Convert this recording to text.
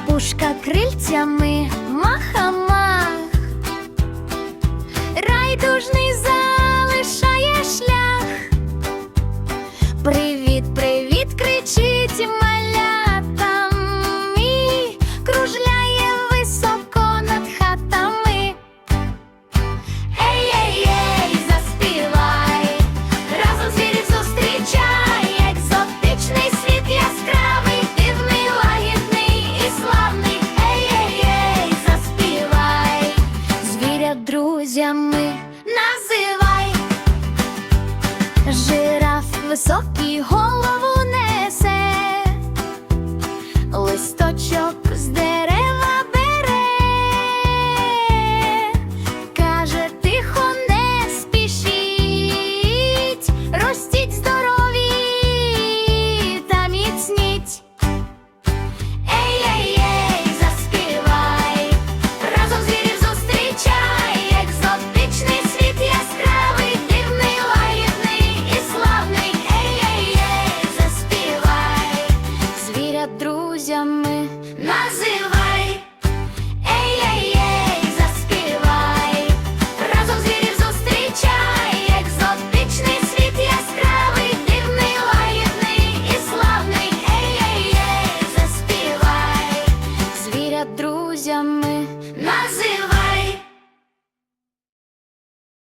птушка крильцями маха-мах, райдужний залишає шлях. Друзями називай. Жираф високий голову друзями. Називай. Ей, ей, ей, заспівай, разом звірів зустрічай, екзотичний світ яскравий, дивний, лагідний і славний. Ей, ей, ей, заспівай, звіря друзями